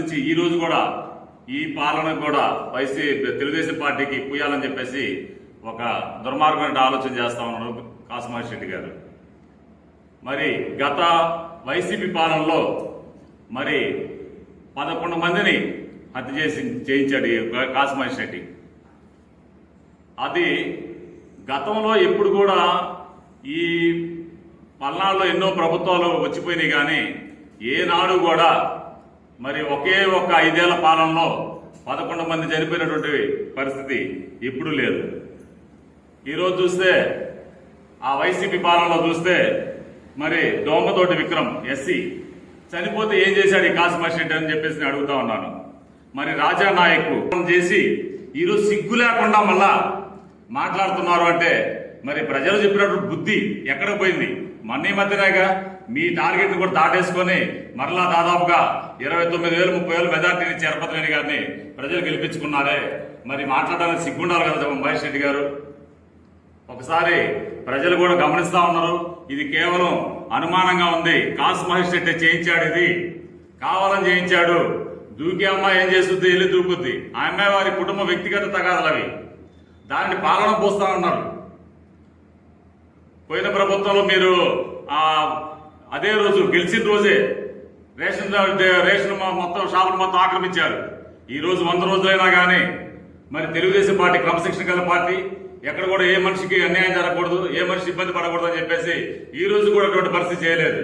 ఇచ్చి ఈ రోజు కూడా ఈ పాలన కూడా వైసీ తెలుగుదేశం పార్టీకి పూయాలని చెప్పేసి ఒక దుర్మార్గమైన ఆలోచన చేస్తా ఉన్నారు కాసుమాష్ రెడ్డి గారు. మరి గత వైసీపీ పాలనలో మరి పదకొండు మందిని హత్య చేసి చేయించాడు ఈ రెడ్డి. అది గతంలో ఎప్పుడు కూడా ఈ పల్నాడులో ఎన్నో ప్రభుత్వాలు వచ్చిపోయినాయి కానీ ఏనాడు కూడా మరి ఒకే ఒక్క ఐదేళ్ళ పాలనలో పదకొండు మంది చనిపోయినటువంటి పరిస్థితి ఇప్పుడు లేదు. ఈరోజు చూస్తే ఆ వైసీపీ పాలనలో చూస్తే మరి దోమతోటి విక్రమ్ ఎస్సీ చనిపోతే ఏం చేశాడు ఈ కాసిమాష్ రెడ్డి అని చెప్పేసి నేను అడుగుతా ఉన్నాను. మరి రాజా నాయక్ చేసి ఈరోజు సిగ్గు లేకుండా మళ్ళా మాట్లాడుతున్నారు అంటే మరి ప్రజలు చెప్పినట్టు బుద్ధి ఎక్కడ పోయింది? మొన్న ఈ మధ్యనేగా మీ టార్గెట్ కూడా దాటేసుకొని మరలా దాదాపుగా ఇరవై తొమ్మిది వేలు ముప్పై వేలు మెజార్టీని చరపతినేని గారిని ప్రజలు గెలిపించుకున్నారే. మరి మాట్లాడడానికి సిగ్గుండాలి కదా మహేష్ రెడ్డి గారు? ఒకసారి ప్రజలు కూడా గమనిస్తా ఉన్నారు. ఇది కేవలం అనుమానంగా ఉంది. కాసు మహేష్ రెడ్డి చేయించాడు ఇది. కావాలని చేయించాడు. దూకి అమ్మాయి ఏం చేస్తుంది? వెళ్ళి దూకుద్ది. ఆ అమ్మాయి వారి కుటుంబ వ్యక్తిగత తగాదలవి దానిని పాలన పోస్తా ఉన్నారు. పోయిన ప్రభుత్వంలో మీరు ఆ అదే రోజు గెలిచిన రోజే రేషన్ రేషన్ మొత్తం షాపులు మొత్తం ఆక్రమించారు. ఈ రోజు వంద రోజులైనా కానీ మరి తెలుగుదేశం పార్టీ క్రమశిక్షణ గల పార్టీ ఎక్కడ కూడా ఏ మనిషికి అన్యాయం జరగకూడదు ఏ మనిషి ఇబ్బంది పడకూడదు అని చెప్పేసి ఈ రోజు కూడా అటువంటి పరిస్థితి చేయలేదు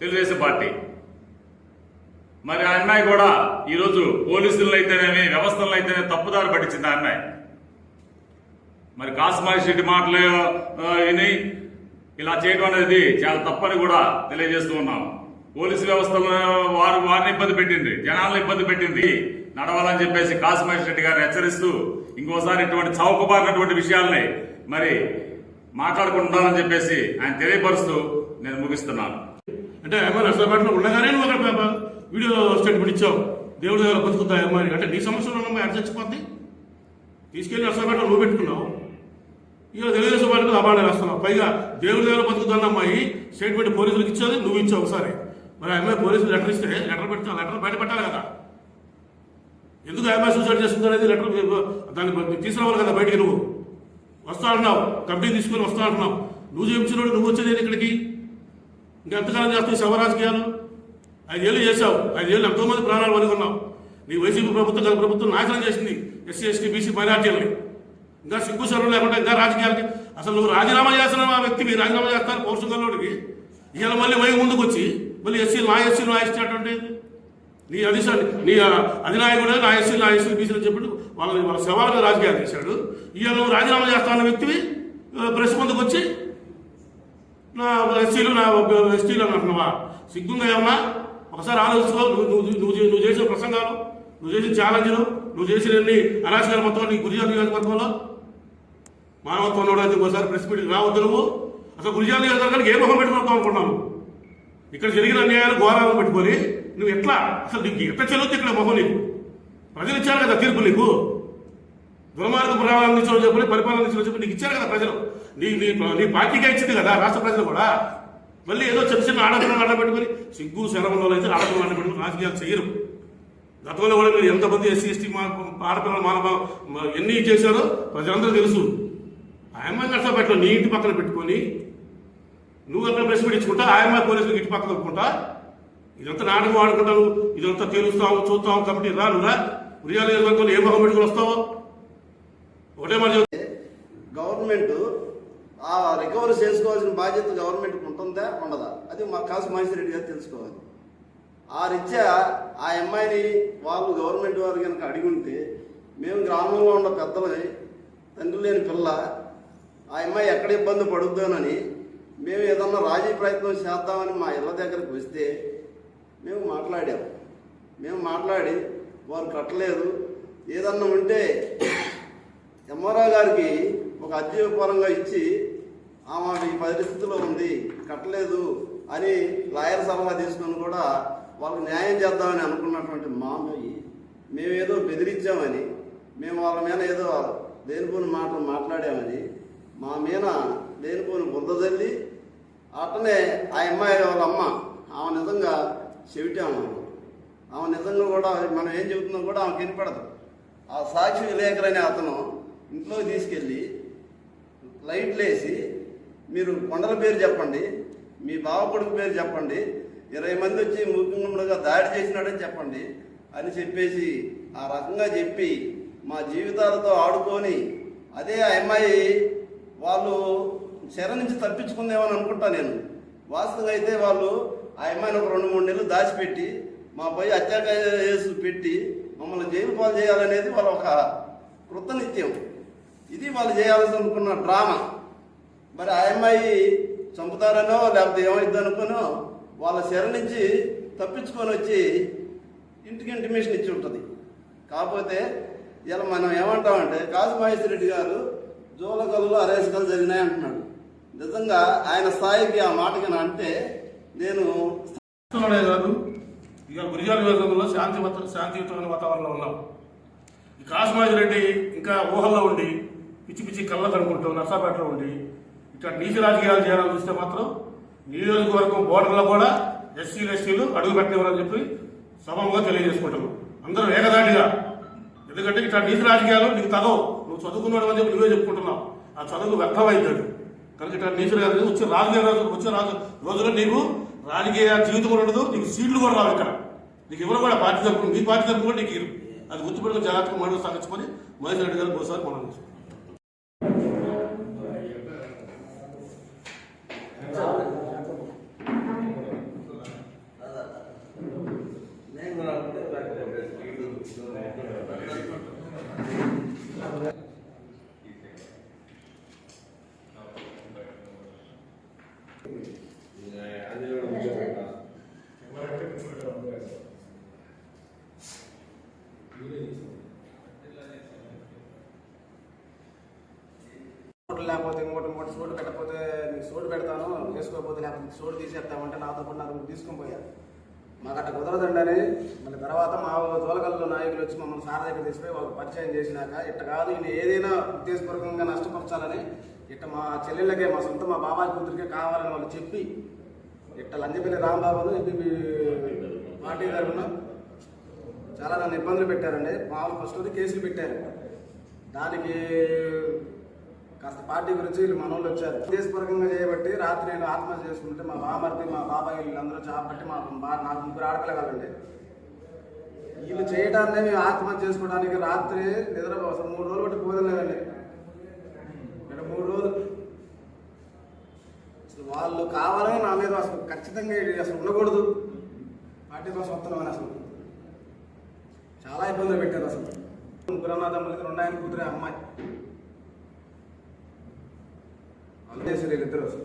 తెలుగుదేశం పార్టీ. మరి ఆ అమ్మాయి కూడా ఈరోజు పోలీసులను అయితేనేమి వ్యవస్థలను అయితేనే తప్పుదారి పట్టించింది ఆ అమ్మాయి. మరి కాసుమాయి రెడ్డి మాటలు విని ఇలా చేయడం అనేది చాలా తప్పని కూడా తెలియజేస్తూ ఉన్నాం. పోలీసు వ్యవస్థలో వారు వారిని ఇబ్బంది పెట్టింది జనాలను ఇబ్బంది పెట్టింది. నడవాలని చెప్పేసి కాసుమాయి రెడ్డి గారిని హెచ్చరిస్తూ ఇంకోసారి ఇటువంటి చౌకబారినటువంటి విషయాల్ని మరి మాట్లాడుకుంటున్నానని చెప్పేసి ఆయన తెలియపరుస్తూ నేను ముగిస్తున్నాను. అంటే అమ్మాయి నష్టపేటలో ఉండగానే నువ్వు అక్కడ వీడియో స్టేట్మెంట్ ఇచ్చావు. దేవుడి దగ్గర బతుకుతా అమ్మాయి అంటే నీ సమస్యలు ఉన్న అమ్మాయి అక్కడ చచ్చిపోద్ది తీసుకెళ్ళి నష్టపేటలో నువ్వు పెట్టుకున్నావు. ఇక తెలుగుదేశం పార్టీకి అబాండ రాస్తున్నావు పైగా దేవుడి దగ్గర బతుకుతున్న అమ్మాయి స్టేట్మెంట్ పోలీసులకు ఇచ్చేది నువ్వు ఇచ్చావు ఒకసారి. మరి అమ్మాయి పోలీసులు లెటర్ ఇస్తే లెటర్ పెడతా లెటర్ బయట పెట్టాలి కదా. ఎందుకు అమ్మాయి సూసైడ్ చేస్తుంది అనేది లెటర్ దాన్ని తీసుకురావాలి కదా బయటికి నువ్వు. వస్తా అంటున్నావు కంపెనీ తీసుకుని వస్తా అంటున్నావు. నువ్వు చేయించినోడు నువ్వు వచ్చేది ఏంటి ఇక్కడికి? ఇంకెంతకాలం చేస్తావు శవ రాజకీయాలు? ఐదేళ్ళు చేశావు ఐదేళ్ళు ఎంతోమంది ప్రాణాలు వనుకున్నావు నీ వైసీపీ ప్రభుత్వం గత ప్రభుత్వం నాశనం చేసింది ఎస్సీ ఎస్టీ బీసీ మైనార్టీలని. ఇంకా సిగ్గు సర్వం లేకుండా ఇంకా రాజకీయాలకి అసలు నువ్వు రాజీనామా చేస్తున్న ఆ వ్యక్తి? రాజీనామా చేస్తారు పౌరుషంగల్లోడికి ఇవాళ మళ్ళీ మై ముందుకు వచ్చి మళ్ళీ ఎస్సీ నా ఎస్సీ నా ఎస్టీ అంటే నీ అధిశ నీ అధినాయకుడు నా ఎస్సీలు నా ఎస్సీలు బీసీలు చెప్పి వాళ్ళని వాళ్ళ సవాలుగా రాజకీయాలు చేశాడు. ఇవాళ నువ్వు రాజీనామా చేస్తా వ్యక్తివి ప్రెస్ ముందుకు వచ్చి నా ఎస్సీలు నా ఎస్టీలు అని అంటున్నావా? సిగ్గుంగా ఏమన్నా? ఒకసారి ఆలోచించుకో. నువ్వు నువ్వు నువ్వు చేసిన ప్రసంగాలు నువ్వు చేసిన ఛాలెంజ్లు నువ్వు చేసిన ఎన్ని అరాచకాలు మొత్తం నీ గురిజాల నియోజకవర్గంలో? మానవత్వం అయితే ఒకసారి ప్రెస్ మీటింగ్ రావద్దు నువ్వు? అసలు గురిజాల నియోజకవర్గానికి ఏ మొహం పెట్టుకుంటావు అనుకున్నాను ఇక్కడ జరిగిన అన్యాయాలు ఘోరాలను పెట్టుకొని నువ్వు ఎట్లా? అసలు నీకు ఎట్లా చెల్లుద్ది ఇక్కడ మొహం నీకు? ప్రజలు ఇచ్చారు కదా తీర్పు నీకు? దుర్మార్గ పురాణాలు అందించడం చెప్పని పరిపాలన అందించడం చెప్పి నీకు ఇచ్చారు కదా ప్రజలు. నీ నీ నీ పార్టీకే ఇచ్చింది కదా రాష్ట్ర ప్రజలు కూడా. మళ్ళీ ఏదో చిన్న చిన్న ఆడపిల్లలు ఆడబెట్టుకొని సిగ్గు శరవంలో అయితే ఆడపిల్లలు ఆడబెట్టుకుని రాజకీయాలు చేయరు. గతంలో కూడా మీరు ఎంతమంది ఎస్సీ ఎస్టీ ఆడపిల్లలు మానవ ఎన్ని చేశారో ప్రజలందరూ తెలుసు. ఆయమ్మ నష్టపెట్టలో నీ ఇంటి పక్కన పెట్టుకొని నువ్వు అక్కడ ప్రెస్ పెట్టించుకుంటా ఆయమ్మ పోలీసులు ఇంటి పక్కన పెట్టుకుంటా ఇదంతా నాటకం ఆడుకుంటావు ఇదంతా తెలుస్తావు చూస్తావు కాబట్టి రా నువ్వు రా. ఉరియాలు నియోజకవర్గంలో ఏ మొహం పెట్టుకుని వస్తావు? ఒకటే మరి గవర్నమెంట్ ఆ రికవరీ చేసుకోవాల్సిన బాధ్యత గవర్నమెంట్కి ఉంటుందా? ఉండదా? అది మా కాసు మహేశ్వరరెడ్డి గారు తెలుసుకోవాలి. ఆ రీత్యా ఆ అమ్మాయిని వాళ్ళు గవర్నమెంట్ వారు కనుక అడిగి ఉంటే మేము గ్రామంలో ఉన్న పెద్దలై తండ్రి లేని పిల్ల ఆ అమ్మాయి ఎక్కడ ఇబ్బంది పడుద్దోనని మేము ఏదన్నా రాజీ ప్రయత్నం చేద్దామని మా ఇళ్ళ దగ్గరకు వస్తే మేము మాట్లాడాం. మేము మాట్లాడి వారు కట్టలేదు. ఏదన్నా ఉంటే ఎంఆర్ఓ గారికి ఒక అధ్యయపరంగా ఇచ్చి ఆమె ఈ పరిస్థితిలో ఉంది కట్టలేదు అని లాయర్ సలహా తీసుకొని కూడా వాళ్ళకి న్యాయం చేద్దామని అనుకున్నటువంటి మామయ్య మేమేదో బెదిరించామని మేము వాళ్ళ మీద ఏదో దేనిపోని మాటలు మాట్లాడామని మా మీద దేనిపోని బుద్ధ చల్లి అట్టనే ఆ అమ్మాయి వాళ్ళ అమ్మ ఆమె నిజంగా చెవిటాము ఆమె నిజంగా కూడా మనం ఏం చెబుతున్నాం కూడా ఆమె వినపడదు. ఆ సాక్షి విలేకరనే అతను ఇంట్లోకి తీసుకెళ్ళి లైట్లు వేసి మీరు కొండల పేరు చెప్పండి మీ బావ కొడుకు పేరు చెప్పండి ఇరవై మంది వచ్చి ముఖ్యంగా దాడి చేసినాడని చెప్పండి అని చెప్పేసి ఆ రకంగా చెప్పి మా జీవితాలతో ఆడుకొని అదే ఆ అమ్మాయి వాళ్ళు చెర నుంచి తప్పించుకుందేమని అనుకుంటా నేను. వాస్తవంగా అయితే వాళ్ళు ఆ అమ్మాయిని ఒక రెండు మూడు నెలలు దాచిపెట్టి మా పై అత్యాచార పెట్టి మమ్మల్ని జైలు పాలు చేయాలనేది వాళ్ళ ఒక కృతనిత్యం ఇది వాళ్ళు చేయాల్సి అనుకున్న డ్రామా. మరి ఆ అమ్మాయి చంపుతారనో లేకపోతే ఏమైంది అనుకునో వాళ్ళ శర నుంచి తప్పించుకొని వచ్చి ఇంటికి ఇంటిమేషన్ ఇచ్చి ఉంటుంది. కాకపోతే ఇలా మనం ఏమంటామంటే కాసు మహేశ్వర రెడ్డి గారు జోలకల్లో అరేసకలు జరిగినాయి అంటున్నాడు. నిజంగా ఆయన స్థాయికి ఆ మాటకి అంటే నేను కాదు. ఇక గురిజాల నియోజకవర్గంలో శాంతి శాంతియుతమైన వాతావరణంలో ఉన్నాం. ఈ కాశమాజి రెడ్డి ఇంకా ఊహల్లో ఉండి పిచ్చి పిచ్చి కళ్ళ కనుక్కుంటూ నర్సాపేటలో ఉండి ఇట్లా నీతి రాజకీయాలు చేయాలని చూస్తే మాత్రం నియోజకవర్గం బోర్డర్లో కూడా ఎస్సీలు ఎస్టీలు అడుగు పెట్టేవారని చెప్పి సమంగా తెలియజేసుకుంటున్నాం. అందరూ ఏకదాటిగా. ఎందుకంటే ఇట్లా నీతి రాజకీయాలు నీకు తగవు. నువ్వు చదువుకున్నాడు అని చెప్పి నువ్వే చెప్పుకుంటున్నావు. ఆ చదువు వ్యర్థమైంది కనుక ఇట్లా నీతి గారు వచ్చే రాజకీయ రోజు వచ్చే రాజు రోజుల్లో నీకు రాజకీయ జీవితం కూడా ఉండదు నీకు సీట్లు కూడా రావు ఇక్కడ. నీకు ఎవరు కూడా పార్టీ తరపున నీ పార్టీ తరపున కూడా నీకు అది గుర్తుపెట్టుకుని జాగ్రత్తగా మనం సాగించుకొని మహేష్ రెడ్డి గారు ఒకసారి మనం చేసుకుంటాం సోటు లేకపోతే ఇంకోటి ఇంకోటి సోటు పెట్టకపోతే నీకు సోటు పెడతాను చేసుకోకపోతే లేకపోతే నీకు సోటు తీసేస్తామంటే నాతో పాటు నాకు తీసుకుని పోయారు. మాకు అట్ట కుదరదండి అని. మళ్ళీ తర్వాత మా జోలకల్లో నాయకులు వచ్చి మమ్మల్ని సార్ దగ్గర తీసుకుపోయి వాళ్ళకి పరిచయం చేసినాక ఇట్ట కాదు ఈయన ఏదైనా ఉద్దేశపూర్వకంగా నష్టపరచాలని ఇట్ట మా చెల్లెళ్ళకే మా సొంత మా బాబాయ్ కూతురికే కావాలని వాళ్ళు చెప్పి ఇట్ట లంజపల్లి రాంబాబును ఎంపీ పార్టీ తరఫున చాలా నన్ను ఇబ్బందులు పెట్టారండి. మామూలు ఫస్ట్ వచ్చి కేసులు పెట్టారు. దానికి కాస్త పార్టీ గురించి వీళ్ళు మనోళ్ళు వచ్చారు. ఉద్దేశపూర్వకంగా చేయబట్టి రాత్రి నేను ఆత్మహత్య చేసుకుంటే మా బామర్ది మా బాబాయ్ వీళ్ళందరూ చేపట్టి మా బా నాకు ముగ్గురు ఆడపిల్లగాలండి వీళ్ళు చేయడాన్ని మేము ఆత్మహత్య చేసుకోవడానికి రాత్రి నిద్ర అసలు మూడు రోజులు బట్టి పోదలేదండి నేను మూడు రోజులు. అసలు వాళ్ళు కావాలని నా మీద అసలు ఖచ్చితంగా అసలు ఉండకూడదు. పార్టీ కోసం వస్తున్నామని అసలు. చాలా ఇబ్బందులు పెట్టారు అసలు. ముగ్గురు అన్నదమ్ములు ఇద్దరు ఉన్నాయని కూతురే అమ్మాయి. వాళ్ళు చేసారు వీళ్ళిద్దరు అసలు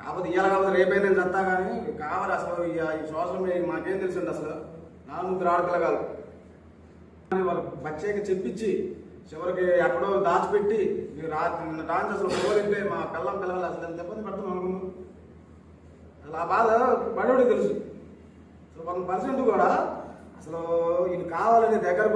కాకపోతే ఇవాళ కాకపోతే రేపైతే నేను చత్తా కానీ కావాలి అసలు ఈ సోషల్ మీడియా మాకేం తెలిసింది అసలు? నా ముందు ముగ్గురు కాదు వాళ్ళు బచ్చేకి చెప్పించి చివరికి ఎక్కడో దాచిపెట్టి మీరు నిన్న డాన్స్ అసలు పోలింటే మా పిల్లం పిల్లలు అసలు ఎంత ఇబ్బంది పడుతున్నాం అనుకున్నాం. అసలు ఆ బాధ బడోడికి తెలుసు. అసలు వన్ పర్సెంట్ కూడా అసలు ఈయన కావాలని దగ్గర